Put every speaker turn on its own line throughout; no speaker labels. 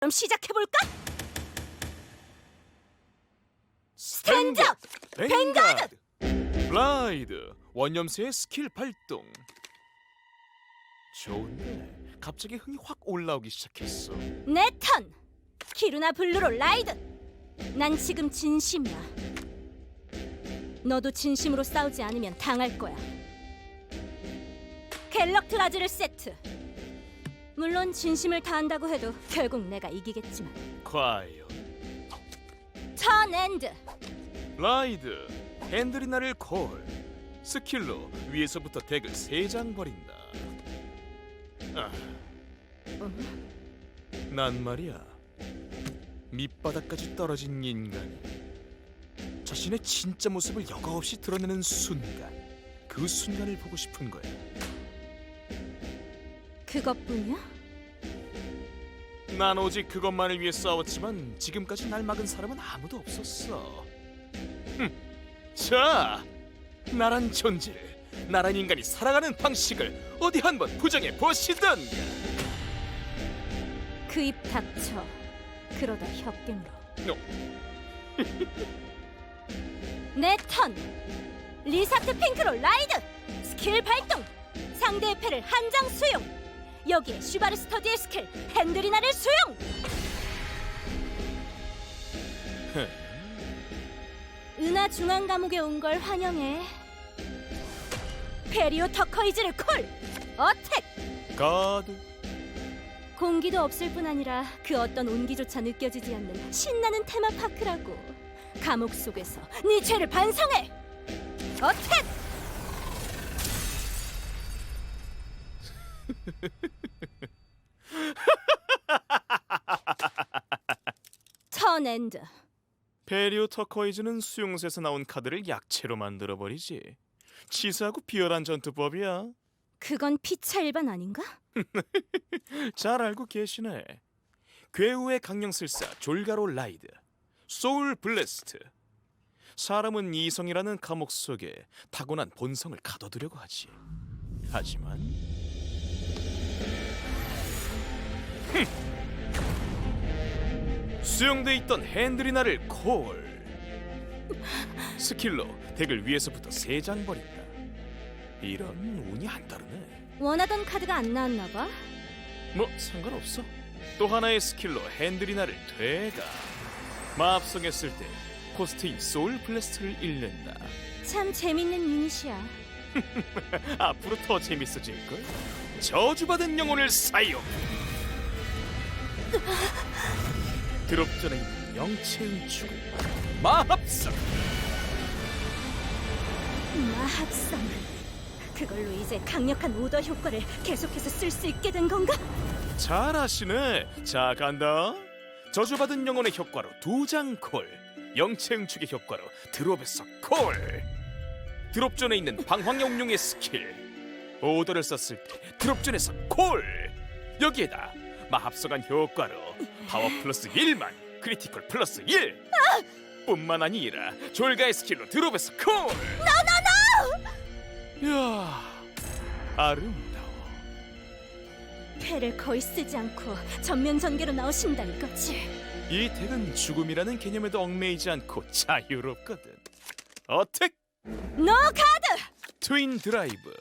그럼 시작해볼까? 스탠드업! 뱅가드!
블라이드 원념수의 스킬 발동 좋은데 갑자기 흥이 확 올라오기 시작했어
내 턴! 키루나 블루로 라이드! 난 지금 진심이야. 너도 진심으로 싸우지 않으면 당할 거야. 갤럭트라즈를 세트! 물론 진심을 다한다고 해도 결국 내가 이기겠지만
과연
턴 엔드!
라이드 핸드리나를 콜 스킬로 위에서부터 덱을 세 장 버린다 아. 난 말이야 밑바닥까지 떨어진 인간이 자신의 진짜 모습을 여과 없이 드러내는 순간 그 순간을 보고 싶은 거야
그것뿐이야?
난 오직 그것만을 위해 싸웠지만 지금까지 날 막은 사람은 아무도 없었어. 흠. 자, 나란 존재를, 나란 인간이 살아가는 방식을 어디 한번 부정해 보시던가.
그 입 닥쳐. 그러다 혀깨물어.
어,
내 턴! 리사트 핑크로 라이드! 스킬 발동! 상대의 패를 한 장 수용! 여기에 슈바르 스터디의 스킬 핸드리나를 수용! 은하 중앙 감옥에 온 걸 환영해. 페리오 터커이즈를 콜! 어택!
가드.
공기도 없을 뿐 아니라 그 어떤 온기조차 느껴지지 않는 신나는 테마파크라고. 감옥 속에서 네 죄를 반성해! 어택! 턴 엔드.
페리오 터커이즈는 수용소에서 나온 카드를 약체로 만들어 버리지. 치사하고 비열한 전투법이야.
그건 피차 일반 아닌가?
잘 알고 계시네. 괴우의 강령술사 졸가로 라이드, 소울 블레스트. 사람은 이성이라는 감옥 속에 타고난 본성을 가둬두려고 하지. 하지만 수용돼 있던 핸드리나를 콜. 스킬로 덱을 위에서부터 세 장 버린다. 이런 운이 안 다르네.
원하던 카드가 안 나왔나 봐.
뭐 상관없어. 또 하나의 스킬로 핸드리나를 되가 마합성했을 때 코스트인 소울 블래스트를 잃는다.
참 재밌는 유닛이야.
앞으로 더 재밌어질 걸. 저주받은 영혼을 사용. 드롭 전에 있는 영체의 죽음 마합성.
마합성. 그걸로 이제 강력한 오더 효과를 계속해서 쓸 수 있게 된 건가?
잘하시네. 자 간다. 저주받은 영혼의 효과로 두 장 콜. 영체 응축의 효과로 드롭에서 콜. 드롭존에 있는 방황용룡의 스킬. 오더를 썼을 때 드롭존에서 콜. 여기에다 마합성한 효과로 파워 플러스 1만 크리티컬 플러스 1. 뿐만 아니라 졸가의 스킬로 드롭에서 콜. 노노노. 야 아름다워.
패를 거의 쓰지 않고 전면 전개로 나오신다 이거지.
이 덱은 죽음이라는 개념에도 얽매이지 않고 자유롭거든. 어택
노 카드!
트윈 드라이브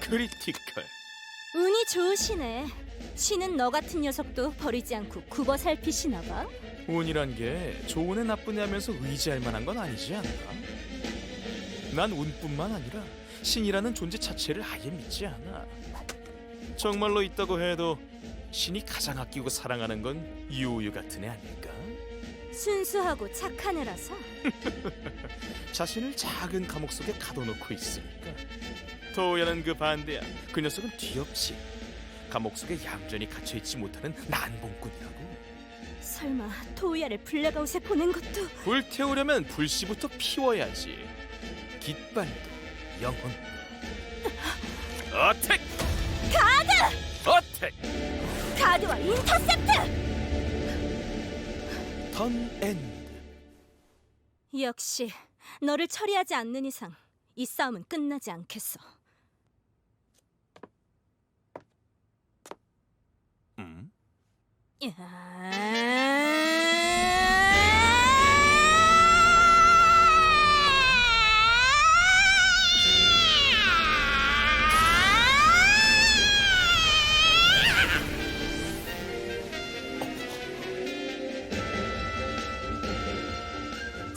크리티컬
운이 좋으시네. 신은 너 같은 녀석도 버리지 않고 굽어 살피시나 봐.
운이란 게 좋은 애 나쁜 애 하면서 의지할 만한 건 아니지 않나? 난 운뿐만 아니라 신이라는 존재 자체를 아예 믿지 않아. 정말로 있다고 해도 신이 가장 아끼고 사랑하는 건 유우유 같은 애 아닐까?
순수하고 착한 애라서.
자신을 작은 감옥 속에 가둬놓고 있으니까 도야는 그 반대야 그 녀석은 뒤없지 감옥 속에 얌전히 갇혀있지 못하는 난봉꾼이라고
설마 도우야를 블랙아웃에 보낸 것도
불태우려면 불씨부터 피워야지 깃발도 영혼도 어택! 가드! 어택!
가드와 인터셉트!
턴 엔드
역시 너를 처리하지 않는 이상 이 싸움은 끝나지 않겠어.
음?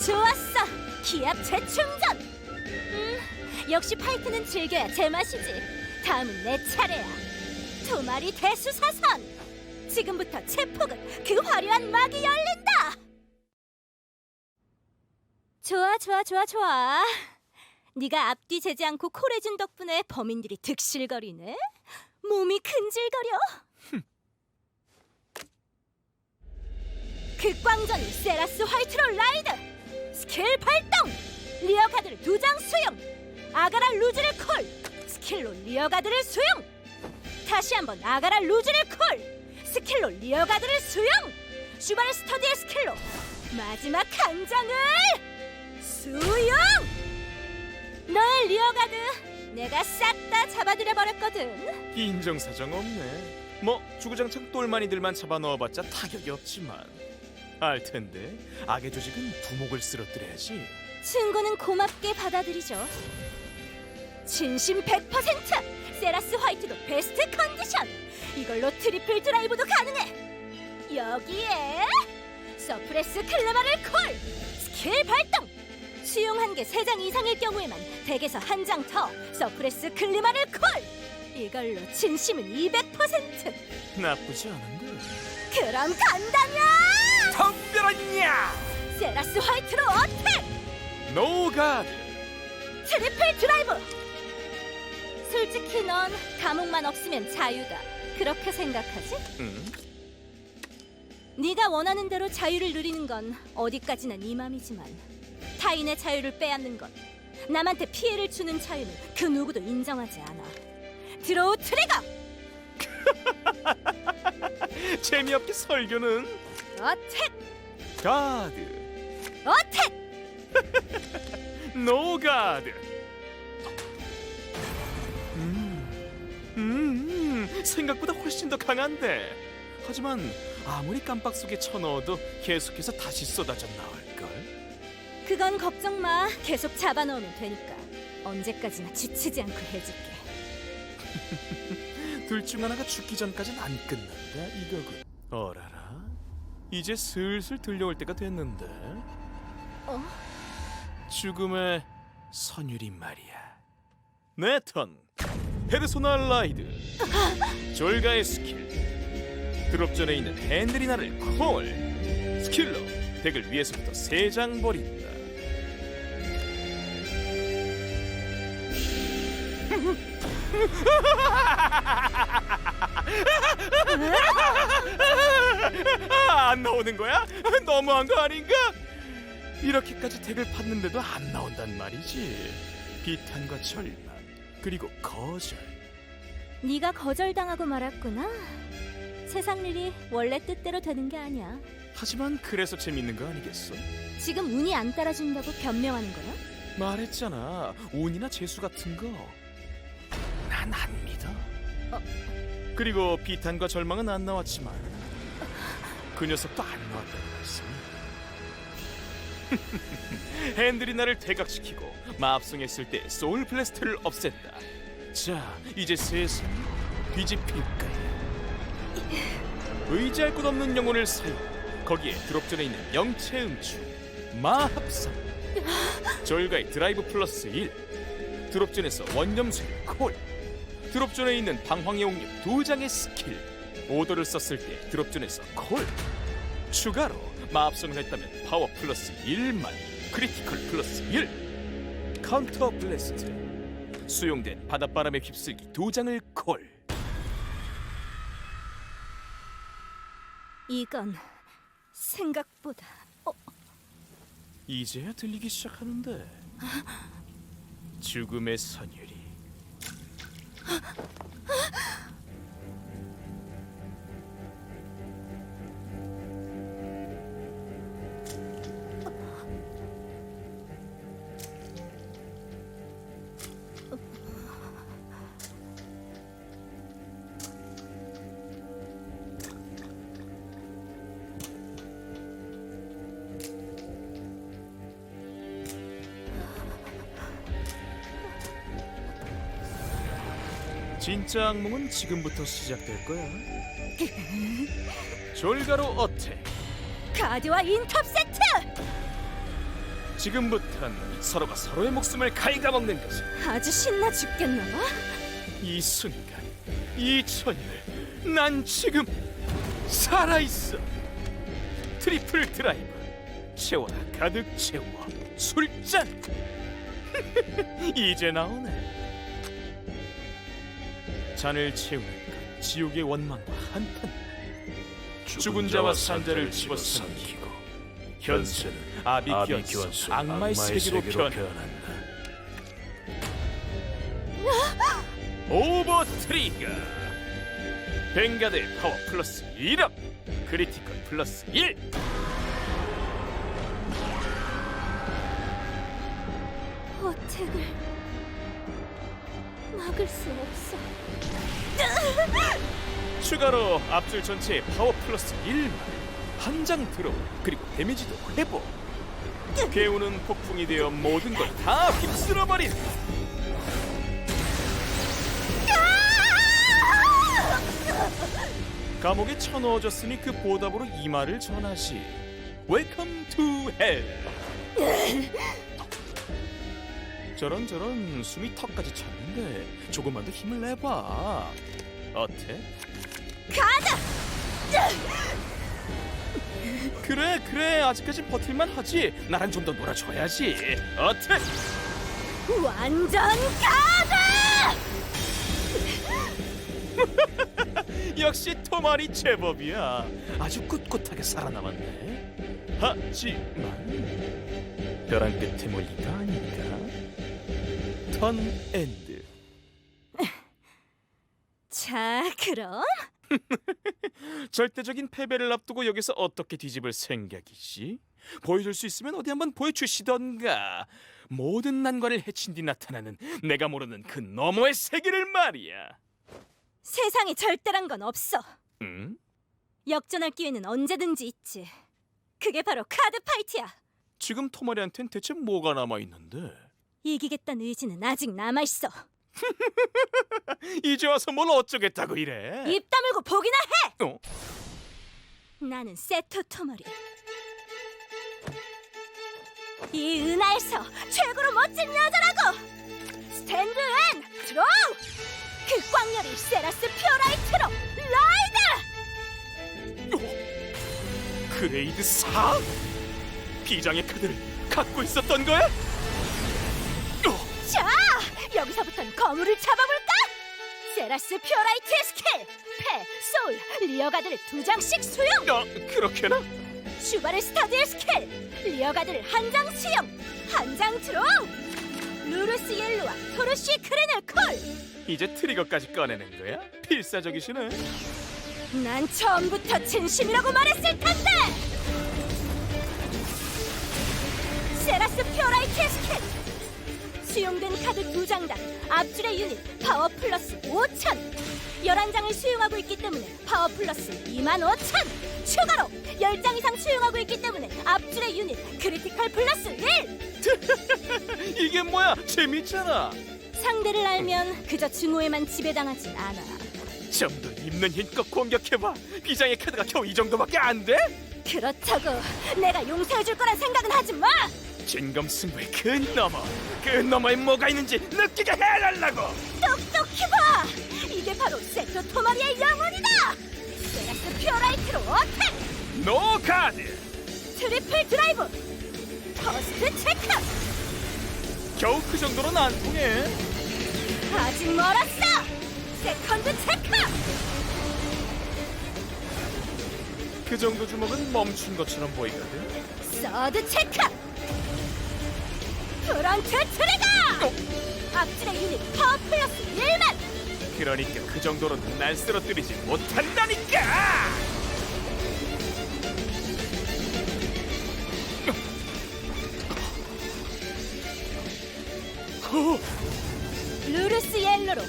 좋았어! 기압 재충전! 음, 역시 파이트는 즐겨야 제맛이지. 다음은 내 차례야. 두 마리 대수사선! 지금부터 체폭은 그 화려한 막이 열린다! 좋아, 좋아, 좋아, 좋아. 네가 앞뒤 재지 않고 콜해준 덕분에 범인들이 득실거리네. 몸이 근질거려. 극광전 세라스 화이트로 라이드! 스킬 발동! 리어 가드를 두 장 수용! 아가라 루즈를 콜! 스킬로 리어 가드를 수용! 다시 한번 아가라 루즈를 콜! 스킬로 리어 가드를 수용! 슈바르 스터디의 스킬로 마지막 한 장을 수용! 너의 리어 가드 내가 싹 다 잡아들여 버렸거든.
인정사정 없네. 뭐 주구장창 똘마니들만 잡아 넣어봤자 타격이 없지만 알 텐데 악의 조직은 두목을 쓰러뜨려야지.
친구는 고맙게 받아들이죠. 진심 100% 세라스 화이트도 베스트 컨디션. 이걸로 트리플 드라이브도 가능해. 여기에 서프레스 클레마를 콜. 스킬 발동. 수용 한 개 세 장 이상일 경우에만 덱에서 한 장 더 서프레스 클리마를 콜. 이걸로 진심은 200%.
나쁘지 않은데.
그럼 간다냐?
덤벼라냐!
세라스 화이트로 어택!
노가드.
트리플 드라이브! 솔직히 넌 감옥만 없으면 자유다. 그렇게 생각하지?
응?
네가 원하는 대로 자유를 누리는 건 어디까지나 네 맘이지만 타인의 자유를 빼앗는 것, 남한테 피해를 주는 자유는 그 누구도 인정하지 않아. 드로우 트리거!
재미없게 설교는
어택!
가드.
어택!
노가드. 생각보다 훨씬 더 강한데. 하지만 아무리 깜빡 속에 쳐넣어도 계속해서 다시 쏟아져 나올걸.
그건 걱정 마. 계속 잡아넣으면 되니까. 언제까지나 지치지 않고 해줄게.
둘 중 하나가 죽기 전까진 안 끝난다 이거군. 어라라. 이제 슬슬 들려올 때가 됐는데.
어?
죽음의 선율이 말이야. 내 턴. 페르소나 라이드. 졸가의 스킬. 드롭 전에 있는 핸드리나를 콜. 스킬로 덱을 위에서부터 세 장 버린다. 아, 안 나오는 거야? 너무한 거 아닌가? 이렇게까지 덱을 팠는데도 안 나온단 말이지. 비탄과 절망 그리고 거절.
네가 거절당하고 말았구나. 세상 일이 원래 뜻대로 되는 게 아니야.
하지만 그래서 재밌는 거 아니겠어?
지금 운이 안 따라준다고 변명하는 거야?
말했잖아. 운이나 재수 같은 거. 난 안 믿어.
어.
그리고 비탄과 절망은 안 나왔지만 그 녀석도 안 나왔다는 말씀이. 핸들이 나를 대각시키고 마합성했을 때 소울 블래스트를 없앤다. 자, 이제 세상 뒤집힐까요? 의지할 곳 없는 영혼을 사용. 거기에 드롭전에 있는 영체 음추 마합성. 절가의 드라이브 플러스 1 드롭존에서 원점수 콜 드롭존에 있는 방황의 옥류 두 장의 스킬 오더를 썼을 때 드롭존에서 콜 추가로 마합성을 했다면 파워 플러스 1만 크리티컬 플러스 1 카운터 블래스트 수용된 바닷바람의 휩쓸기 두 장을 콜.
이건 생각보다 어,
이제야 들리기 시작하는데. 죽음의 선율이 진짜 악몽은 지금부터 시작될 거야. 졸가로 어택.
가드와 인톱 세트!
지금부터는 서로가 서로의 목숨을 갉아먹는 거지.
아주 신나 죽겠나 봐.
이 순간, 이 천일, 난 지금 살아 있어. 트리플 드라이브, 채워라 가득 채워. 술잔. 이제 나오네. 잔을 채우는 것, 지옥의 원망과 한판. 죽은 자와 산자를 집어삼키고 현세는 아비기원스 악마의 세계로 변한다. 오버 트리거 벵가드의 파워 플러스 1업 크리티컬 플러스 1
어택을 막을 수 없어.
추가로 앞줄 전체에 파워 플러스 1만 한장 들어 그리고 데미지도 회복. 개우는 폭풍이 되어 모든 걸 다 휩쓸어버린. 감옥에 쳐넣어졌으니 그 보답으로 이 말을 전하시. 웰컴 투 헬 저런 저런 숨이 턱까지 찼는데 조금만 더 힘을 내봐 어때?
가자!
그래 그래 아직까지 버틸만 하지 나랑 좀 더 놀아줘야지 어때?
완전 가자!
역시 토마리 제법이야 아주 꿋꿋하게 살아남았네 하지만 벼랑 끝에 몰린 거 아닌가? 턴 엔드
자, 그럼
절대적인 패배를 앞두고 여기서 어떻게 뒤집을 생각이지? 보여줄 수 있으면 어디 한번 보여주시던가 모든 난관을 해친 뒤 나타나는 내가 모르는 그 너머의 세계를 말이야
세상에 절대란 건 없어.
응?
역전할 기회는 언제든지 있지. 그게 바로 카드 파이트야.
지금 토마리한텐 대체 뭐가 남아 있는데
이기겠다는 의지는 아직 남아 있어.
이제 와서 뭘 어쩌겠다고 이래
입 다물고 보기나 해.
어?
나는 세토 토머리. 이 은하에서 최고로 멋진 여자라고. 스탠드 앤 드로우. 그 꽝열이 세라스 퓨어라이트로 라이드.
그레이드 4? 비장의 카드를 갖고 있었던 거야?
여기서부턴 거물을 잡아볼까? 세라스 퓨어라이트의 스킬. 패, 소울, 리어가드를 두 장씩 수용.
어, 그렇게나?
슈바르 스타드의 스킬 리어가드를 한 장 수용 한 장 드로우 루루스 옐로와 토르시 크렌을
이제 트리거까지 꺼내는 거야? 필사적이시네
콜난 처음부터 진심이라고 말했을 텐데 세라스 퓨어라이트의 스킬 수용된 카드 두 장당 앞줄의 유닛 파워 플러스 5천. 11장을 수용하고 있기 때문에 파워 플러스 2만 5천. 추가로 10장 이상 수용하고 있기 때문에 앞줄의 유닛 크리티컬 플러스 1
이게 뭐야? 재밌잖아.
상대를 알면 그저 증오에만 지배당하진 않아.
좀더 입는 힘껏 공격해봐. 비장의 카드가 겨우 이 정도밖에 안 돼?
그렇다고 내가 용서해줄 거란 생각은 하지 마
진검승부의 그 너머. 그 너머에 뭐가 있는지 느끼게 해달라고.
똑똑히 봐! 이게 바로 세토 토마리의 영혼이다! 세라스 퓨어라이트로 어택!
노 카드!
트리플 드라이브! 퍼스트 체크!
겨우 그 정도로는 안 통해.
아직 멀었어! 세컨드 체크!
그 정도 주먹은 멈춘 것처럼 보이거든.
서드 체크 프런트 트리거 앞줄의 유닛 파워 플러스 1만!
그러니까 그 정도로는 날 쓰러뜨리지 못한다니까! 어,
루루스 옐로로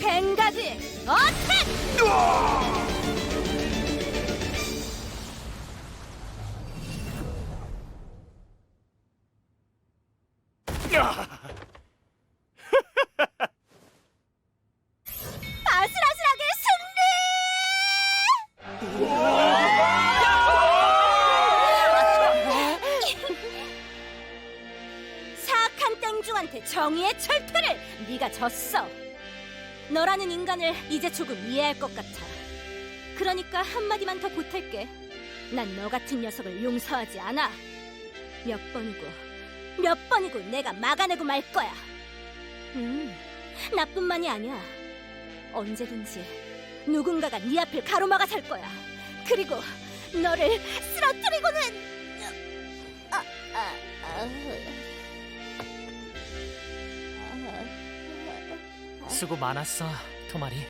뱅가드 어택!
으아!
인간을 이제 조금 이해할 것 같아. 그러니까 한마디만 더 보탤게. 난 너 같은 녀석을 용서하지 않아. 몇 번이고 몇 번이고 내가 막아내고 말 거야. 음, 나뿐만이 아니야. 언제든지 누군가가 네 앞을 가로막아 살 거야. 그리고 너를 쓰러뜨리고는 아, 아, 아.
수고 많았어, 토마리.